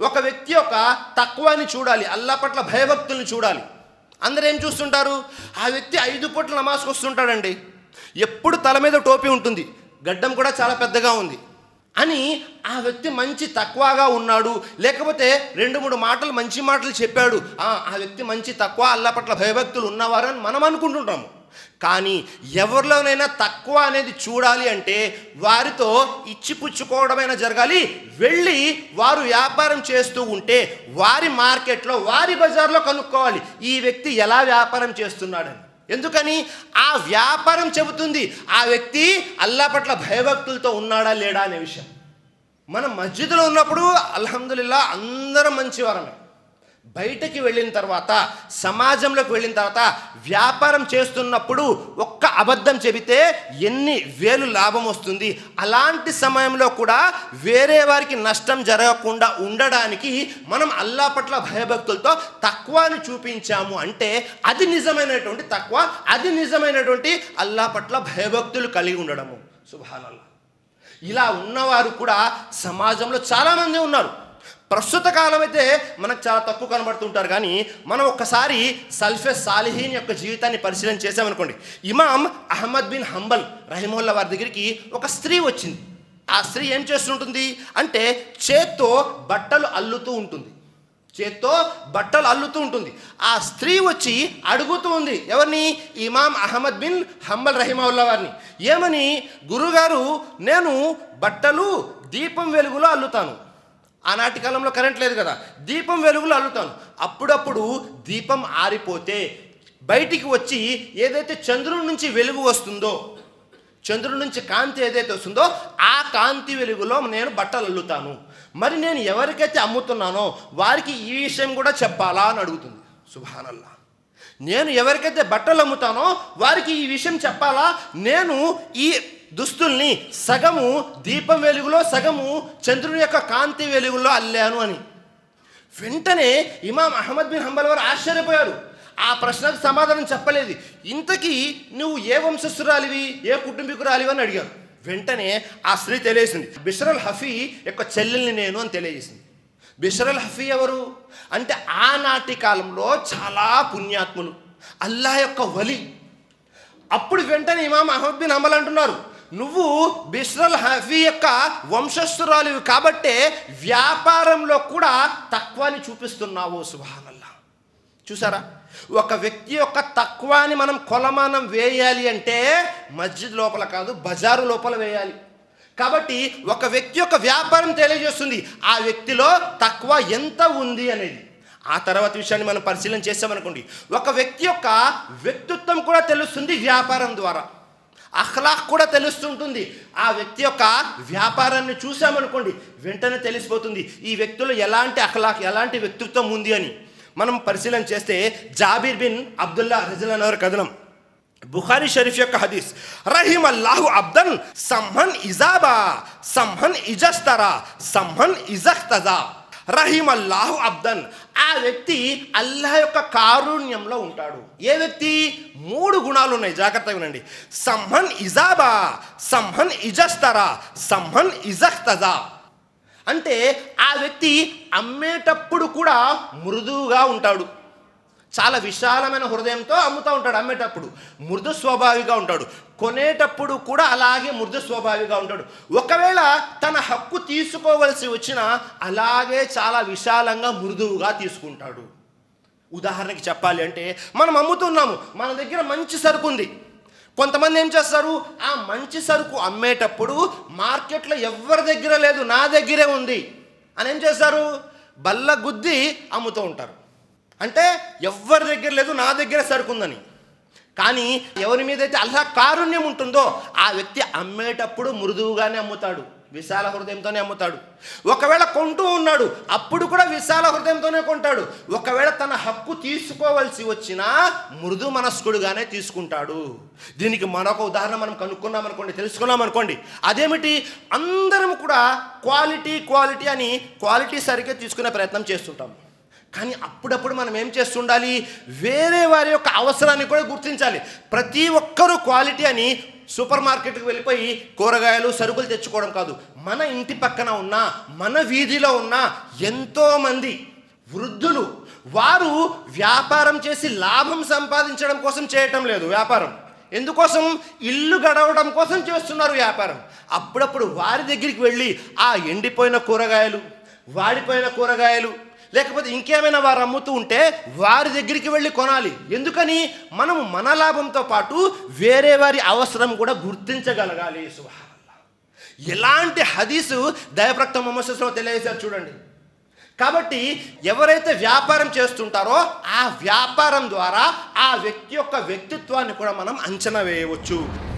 ఒక వ్యక్తి యొక్క తక్కువని చూడాలి అల్లా పట్ల భయభక్తుల్ని చూడాలి. అందరూ ఏం చూస్తుంటారు? ఆ వ్యక్తి ఐదు పూట్ల నమాజ్కి వస్తుంటాడండి. ఎప్పుడు తల మీద టోపీ ఉంటుంది గడ్డం కూడా చాలా పెద్దగా ఉంది. అని ఆ వ్యక్తి మంచి తక్కువగా ఉన్నాడు లేకపోతే రెండు మూడు మాటలు మంచి మాటలు చెప్పాడు. ఆ ఆ వ్యక్తి మంచి తక్కువ అల్లా పట్ల భయభక్తులు ఉన్నవారు అని మనం అనుకుంటుంటాము. కానీ ఎవరిలోనైనా తక్కువ అనేది చూడాలి అంటే వారితో ఇచ్చిపుచ్చుకోవడమైనా జరగాలి. వెళ్ళి వారు వ్యాపారం చేస్తూ ఉంటే వారి మార్కెట్లో వారి బజార్లో కనుక్కోవాలి ఈ వ్యక్తి ఎలా వ్యాపారం చేస్తున్నాడని. ఎందుకని? ఆ వ్యాపారం చెబుతుంది ఆ వ్యక్తి అల్లా పట్ల భయభక్తులతో ఉన్నాడా లేడా అనే విషయం. మనం మస్జిద్లో ఉన్నప్పుడు అల్హమ్దుల్లా అందరం మంచివారమే. బయటకి వెళ్ళిన తర్వాత సమాజంలోకి వెళ్ళిన తర్వాత వ్యాపారం చేస్తున్నప్పుడు ఒక్క అబద్ధం చెబితే ఎన్ని వేలు లాభం వస్తుంది? అలాంటి సమయంలో కూడా వేరే వారికి నష్టం జరగకుండా ఉండడానికి మనం అల్లా పట్ల భయభక్తులతో తక్కువని చూపించాము అంటే అది నిజమైనటువంటి తక్కువ అది నిజమైనటువంటి అల్లా పట్ల భయభక్తులు కలిగి ఉండడము. శుభాలల్లా ఇలా ఉన్నవారు కూడా సమాజంలో చాలామంది ఉన్నారు. ప్రస్తుత కాలం అయితే మనకు చాలా తక్కువ కనబడుతుంటారు కానీ మనం ఒక్కసారి సల్ఫే సాలిహీన్ యొక్క జీవితాన్ని పరిశీలన చేసామనుకోండి ఇమాం అహ్మద్ బిన్ హంబల్ రహిమోల్లా వారి దగ్గరికి ఒక స్త్రీ వచ్చింది. ఆ స్త్రీ ఏం చేస్తుంటుంది అంటే చేత్తో బట్టలు అల్లుతూ ఉంటుంది. చేత్తో బట్టలు అల్లుతూ ఉంటుంది. ఆ స్త్రీ వచ్చి అడుగుతూ ఉంది ఎవరిని? ఇమాం అహ్మద్ బిన్ హంబల్ రహిమౌల్లా వారిని. ఏమని? గురుగారు నేను బట్టలు దీపం వెలుగులో అల్లుతాను. ఆనాటి కాలంలో కరెంట్ లేదు కదా. దీపం వెలుగులో అల్లుతాను అప్పుడప్పుడు దీపం ఆరిపోతే బయటికి వచ్చి ఏదైతే చంద్రుడి నుంచి వెలుగు వస్తుందో చంద్రుడి నుంచి కాంతి ఏదైతే వస్తుందో ఆ కాంతి వెలుగులో నేను బట్టలు అల్లుతాను. మరి నేను ఎవరికైతే అమ్ముతున్నానో వారికి ఈ విషయం కూడా చెప్పాలా అని అడుగుతుంది. సుభానల్లా. నేను ఎవరికైతే బట్టలు అమ్ముతానో వారికి ఈ విషయం చెప్పాలా? నేను ఈ దుస్తుల్ని సగము దీపం వెలుగులో సగము చంద్రుని యొక్క కాంతి వెలుగులో అల్లాను అని. వెంటనే ఇమాం అహ్మద్ బిన్ హంబల్ వారు ఆశ్చర్యపోయారు. ఆ ప్రశ్నకు సమాధానం చెప్పలేదు. ఇంతకీ నువ్వు ఏ వంశస్థురాలివి ఏ కుటుంబీకురాలివి అని అడిగారు. వెంటనే ఆ స్త్రీ తెలియజేసింది. బిషరల్ హఫీ యొక్క చెల్లెల్ని నేను అని తెలియజేసింది. బిషరల్ హఫీ ఎవరు? అంటే ఆనాటి కాలంలో చాలా పుణ్యాత్ములు. అల్లా యొక్క వలి. అప్పుడు వెంటనే ఇమాం అహ్మద్ బిన్ హంబల్ అంటున్నారు. నువ్వు బిస్రల్ హఫీ యొక్క వంశస్థురాలివి కాబట్టే వ్యాపారంలో కూడా తక్కువని చూపిస్తున్నావు సుభానల్లా. చూసారా? ఒక వ్యక్తి యొక్క తక్కువని మనం కొలమానం వేయాలి అంటే మస్జిద్ లోపల కాదు బజారు లోపల వేయాలి. కాబట్టి ఒక వ్యక్తి యొక్క వ్యాపారం తెలియజేస్తుంది ఆ వ్యక్తిలో తక్కువ ఎంత ఉంది అనేది. ఆ తర్వాత విషయాన్ని మనం పరిశీలన చేసామనుకోండి ఒక వ్యక్తి యొక్క వ్యక్తిత్వం కూడా తెలుస్తుంది వ్యాపారం ద్వారా. అఖ్లాక్ కూడా తెలుస్తుంటుంది. ఆ వ్యక్తి యొక్క వ్యాపారాన్ని చూసామనుకోండి వెంటనే తెలిసిపోతుంది ఈ వ్యక్తులు ఎలాంటి అఖ్లాక్ ఎలాంటి వ్యక్తిత్వం ఉంది అని. మనం పరిశీలన చేస్తే జాబీర్ బిన్ అబ్దుల్లా రజలన్ అవర్ కథనం. బుఖారీ షరీఫ్ యొక్క హదీస్ రహీమ్ అల్లాహు అబ్దన్ సంహన్ ఇజాబా సంహన్ ఇజస్తరా సంహన్ ఇజఖ్తజా రహీమ్ అల్లాహు అబ్దన్. ఆ వ్యక్తి అల్లాహ్ యొక్క కారుణ్యంలో ఉంటాడు. ఏ వ్యక్తి? మూడు గుణాలు ఉన్నాయి. జాగ్రత్తగా వినండి. సంహన్ ఇజాబా సంహన్ ఇజస్తరా సంహన్ ఇజస్తదా అంటే ఆ వ్యక్తి అమ్మేటప్పుడు కూడా మృదువుగా ఉంటాడు. చాలా విశాలమైన హృదయంతో అమ్ముతూ ఉంటాడు అమ్మేటప్పుడు. మృదు స్వాభావిగా ఉంటాడు. కొనేటప్పుడు కూడా అలాగే మృదు స్వభావిగా ఉంటాడు. ఒకవేళ తన హక్కు తీసుకోవలసి వచ్చినా అలాగే చాలా విశాలంగా మృదువుగా తీసుకుంటాడు. ఉదాహరణకి చెప్పాలి అంటే మనం అమ్ముతున్నాము మన దగ్గర మంచి సరుకు ఉంది. కొంతమంది ఏం చేస్తారు? ఆ మంచి సరుకు అమ్మేటప్పుడు మార్కెట్లో ఎవరి దగ్గర లేదు నా దగ్గరే ఉంది అని ఏం చేస్తారు? బల్ల గుద్ది అమ్ముతూ ఉంటారు. అంటే ఎవరి దగ్గర లేదు నా దగ్గర సరుకుందని కానీ ఎవరి మీద అయితే అల్లా కారుణ్యం ఉంటుందో ఆ వ్యక్తి అమ్మేటప్పుడు మృదువుగానే అమ్ముతాడు విశాల హృదయంతోనే అమ్ముతాడు. ఒకవేళ కొంటూ ఉన్నాడు అప్పుడు కూడా విశాల హృదయంతోనే కొంటాడు. ఒకవేళ తన హక్కు తీసుకోవలసి వచ్చినా మృదు మనస్కుడుగానే తీసుకుంటాడు. దీనికి మరొక ఉదాహరణ మనం కనుక్కున్నాం అనుకోండి తెలుసుకున్నాం అనుకోండి. అదేమిటి? అందరం కూడా క్వాలిటీ క్వాలిటీ అని క్వాలిటీ సరిగ్గా తీసుకునే ప్రయత్నం చేస్తుంటాం. కానీ అప్పుడప్పుడు మనం ఏం చేస్తుండాలి? వేరే వారి యొక్క అవసరాన్ని కూడా గుర్తించాలి. ప్రతి ఒక్కరూ క్వాలిటీ అని సూపర్ మార్కెట్కి వెళ్ళిపోయి కూరగాయలు సరుకులు తెచ్చుకోవడం కాదు. మన ఇంటి పక్కన ఉన్న మన వీధిలో ఉన్న ఎంతోమంది వృద్ధులు వారు వ్యాపారం చేసి లాభం సంపాదించడం కోసం చేయటం లేదు వ్యాపారం. ఎందుకోసం? ఇల్లు గడవడం కోసం చేస్తున్నారు వ్యాపారం. అప్పుడప్పుడు వారి దగ్గరికి వెళ్ళి ఆ ఎండిపోయిన కూరగాయలు వాడిపోయిన కూరగాయలు లేకపోతే ఇంకేమైనా వారు అమ్ముతూ ఉంటే వారి దగ్గరికి వెళ్ళి కొనాలి. ఎందుకని? మనము మన లాభంతో పాటు వేరే వారి అవసరం కూడా గుర్తించగలగాలి. సుహానల్లా ఎలాంటి హదీసు దయప్రక్త మొహమ్మద్లో తెలియజేశారు చూడండి. కాబట్టి ఎవరైతే వ్యాపారం చేస్తుంటారో ఆ వ్యాపారం ద్వారా ఆ వ్యక్తి యొక్క వ్యక్తిత్వాన్ని కూడా మనం అంచనా వేయవచ్చు.